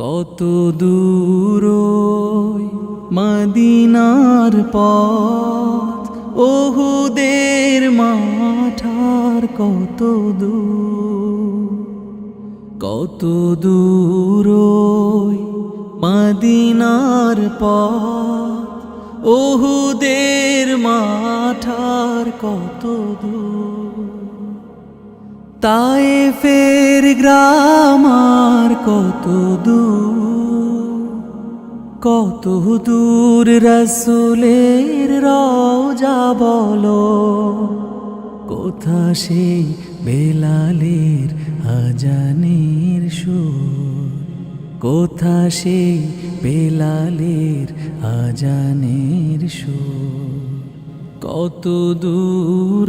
কত দূর মদিনার পথ, ওহুদের মাঠার কত দূর কত দূর মদিনার পথ, ওহুদের মাঠার কত দূর। তাই ফের গ্রামার কত দূর কত দূর রসুলের রওজা বলো, কোথা সেই বেলালের আজানের সুর, কোথা সেই বেলালের আজানের সুর, কত দূর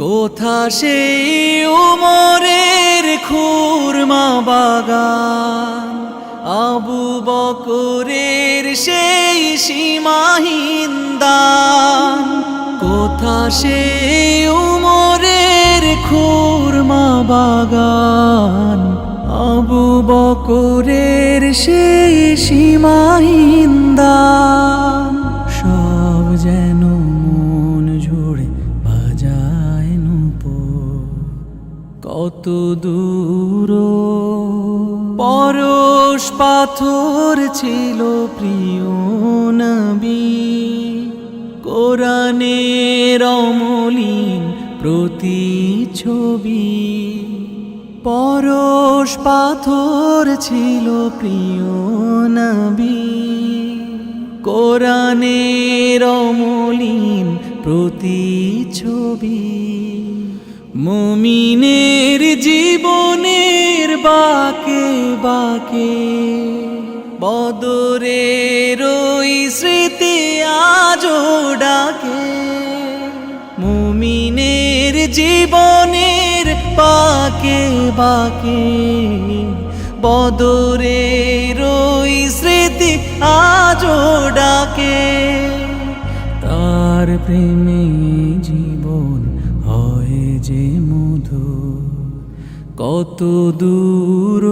কোথা সেই উমরের খুরমা বাগান? আবু বকরের সেই সীমাহীন দান। কোথা সেই উমরের খুরমা বাগান? আবু বকরের সেই সীমাহীন দান। সব যেন কত দূর। পরশ পাথর ছিল প্রিয় নবী। কোরআনের অমলিন প্রতিছবি পরশ পাথর ছিল প্রিয় নবী। কোরআনের অমলিন প্রতিছবি মুমিনের জীবনের বাকে বাকে, বদরের ওই স্মৃতি আজো ডাকে। মুমিনের জীবনের বাকে বাকে, বদরের ওই স্মৃতি আজো ডাকে। তার প্রেমে জীবন যে মধু কত দূর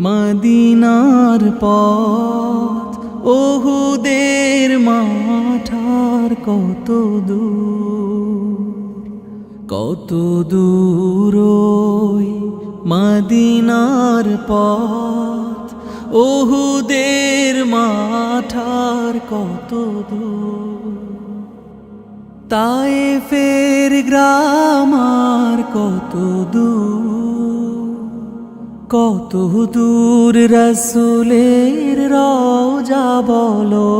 মদিনার পথ, ওহুদের মাঠার কত দূর কত দূর মদিনার পথ, ওহুদের মাঠার কত দূর। তাই ফের গ্রামার কত দূর কত দূর রসুলের রওজা বলো।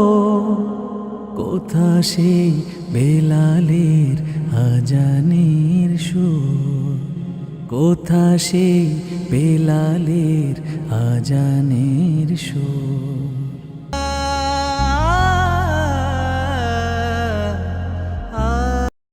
কোথা সেই বেলালের আজানের সুর? কোথা সেই বেলালের আজানের